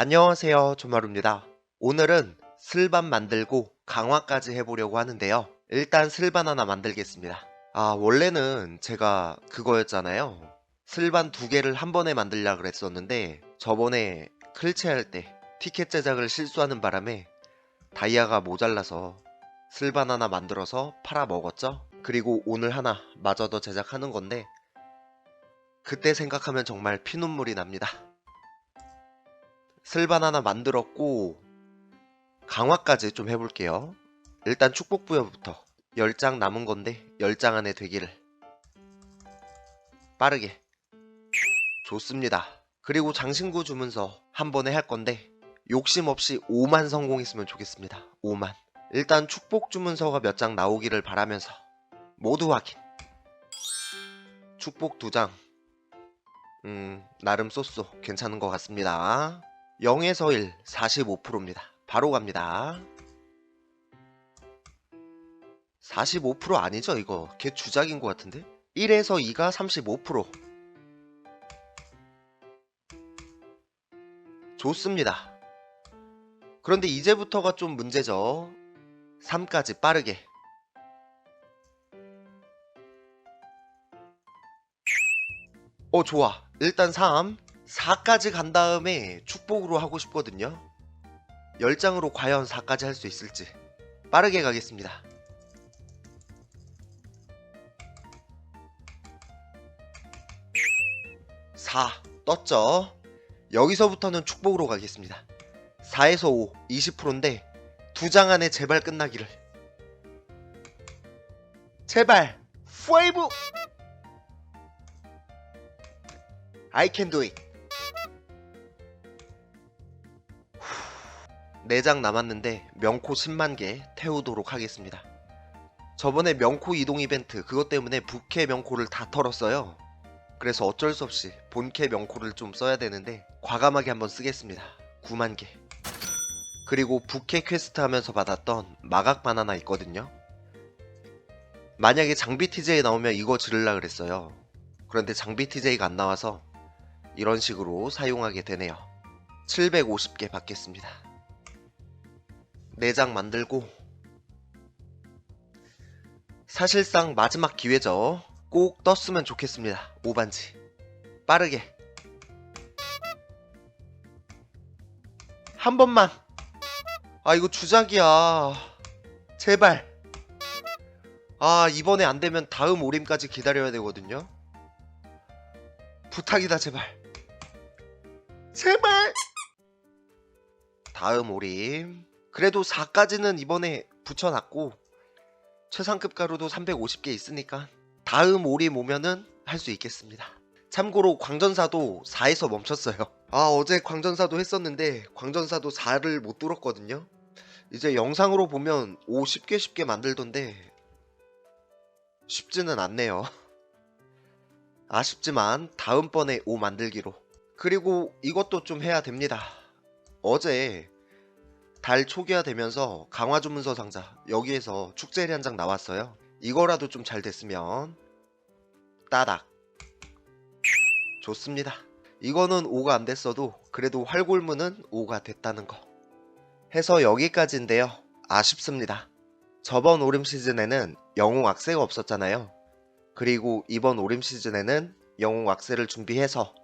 안녕하세요 조마루입니다. 오늘은 슬반 만들고 강화까지 해보려고 하는데요. 일단 슬반 하나 만들겠습니다. 아 원래는 제가 그거였잖아요. 슬반 두 개를 한 번에 만들려 그랬었는데 저번에 클체 할 때 티켓 제작을 실수하는 바람에 다이아가 모자라서 슬반 하나 만들어서 팔아 먹었죠. 그리고 오늘 하나 마저 더 제작하는 건데 그때 생각하면 정말 피눈물이 납니다 슬반 하나 만들었고 강화까지 좀 해볼게요. 일단 축복부여부터 10장 남은 건데 10장 안에 되기를 빠르게 좋습니다. 그리고 장신구 주문서 한 번에 할 건데 욕심 없이 5만 성공했으면 좋겠습니다. 5만 일단 축복 주문서가 몇 장 나오기를 바라면서 모두 확인 축복 2장 음 나름 쏘쏘 괜찮은 것 같습니다. 0에서 1 45%입니다. 바로 갑니다. 45% 아니죠 이거 걔 주작인 것 같은데 1에서 2가 35% 좋습니다. 그런데 이제부터가 좀 문제죠. 3까지 빠르게 어 좋아 일단 3 4까지 간 다음에 축복으로 하고 싶거든요. 10장으로 과연 4까지 할 수 있을지 빠르게 가겠습니다. (4) 떴죠? 여기서부터는 축복으로 가겠습니다. 4에서 5 20%인데 두 장 안에 제발 끝나기를. 제발 파이브 I can do it 4장 남았는데 명코 10만 개 태우도록 하겠습니다. 저번에 명코 이동 이벤트 그것 때문에 부캐 명코를 다 털었어요. 그래서 어쩔 수 없이 본캐 명코를 좀 써야 되는데 과감하게 한번 쓰겠습니다. 9만 개 그리고 부캐 퀘스트 하면서 받았던 마각 바나나 있거든요. 만약에 장비 TJ 나오면 이거 지르려 그랬어요. 그런데 장비 TJ가 안 나와서 이런 식으로 사용하게 되네요. 750개 받겠습니다. 4장 만들고. 사실상 마지막 기회죠. 꼭 떴으면 좋겠습니다. 오반지. 빠르게. 한 번만. 아 이거 주작이야. 제발. 아 이번에 안 되면 다음 오림까지 기다려야 되거든요. 부탁이다 제발. 제발. 다음 오림 그래도 4까지는 이번에 붙여놨고 최상급 가루도 350개 있으니까 다음 오림 오면은 할 수 있겠습니다. 참고로 광전사도 4에서 멈췄어요. 아 어제 광전사도 했었는데 광전사도 4를 못 뚫었거든요. 이제 영상으로 보면 5 쉽게 쉽게 만들던데 쉽지는 않네요. 아쉽지만 다음번에 5 만들기로 그리고 이것도 좀 해야 됩니다. 어제 달 초기화 되면서 강화 주문서 상자 여기에서 축제리 한 장 나왔어요. 이거라도 좀 잘 됐으면 따닥 좋습니다. 이거는 5가 안 됐어도 그래도 활골문은 5가 됐다는 거 해서 여기까지인데요. 아쉽습니다. 저번 오름 시즌에는 영웅 악세가 없었잖아요. 그리고 이번 오름 시즌에는 영웅 악세를 준비해서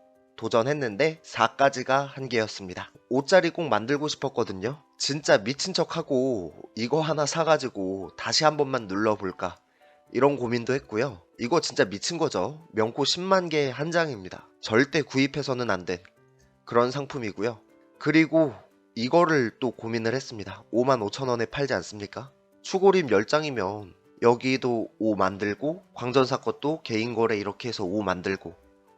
도전했는데 4까지가 한계였습니다. 5짜리 꼭 만들고 싶었거든요. 진짜 미친 척하고 이거 하나 사가지고 다시 한 번만 눌러볼까 이런 고민도 했고요. 이거 진짜 미친 거죠. 명코 10만 개 한 장입니다. 절대 구입해서는 안 된 그런 상품이고요. 그리고 이거를 또 고민을 했습니다. 5만 5천 원에 팔지 않습니까? 추고림 10장이면 여기도 5 만들고 광전사 것도 개인 거래 이렇게 해서 5 만들고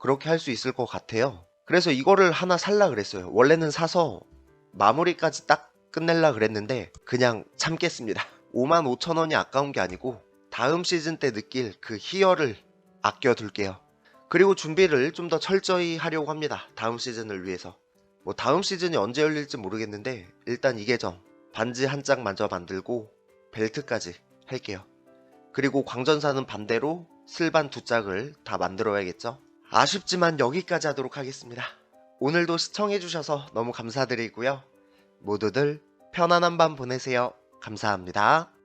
그렇게 할 수 있을 것 같아요. 그래서 이거를 하나 살라 그랬어요. 원래는 사서 마무리까지 딱 끝낼라 그랬는데 그냥 참겠습니다. 5만 5천 원이 아까운 게 아니고 다음 시즌 때 느낄 그 희열을 아껴둘게요. 그리고 준비를 좀 더 철저히 하려고 합니다. 다음 시즌을 위해서. 뭐 다음 시즌이 언제 열릴지 모르겠는데 일단 이게 점 반지 한장 만져 만들고 벨트까지 할게요. 그리고 광전사는 반대로 슬반 두 짝을 다 만들어야겠죠. 아쉽지만 여기까지 하도록 하겠습니다. 오늘도 시청해주셔서 너무 감사드리고요. 모두들 편안한 밤 보내세요. 감사합니다.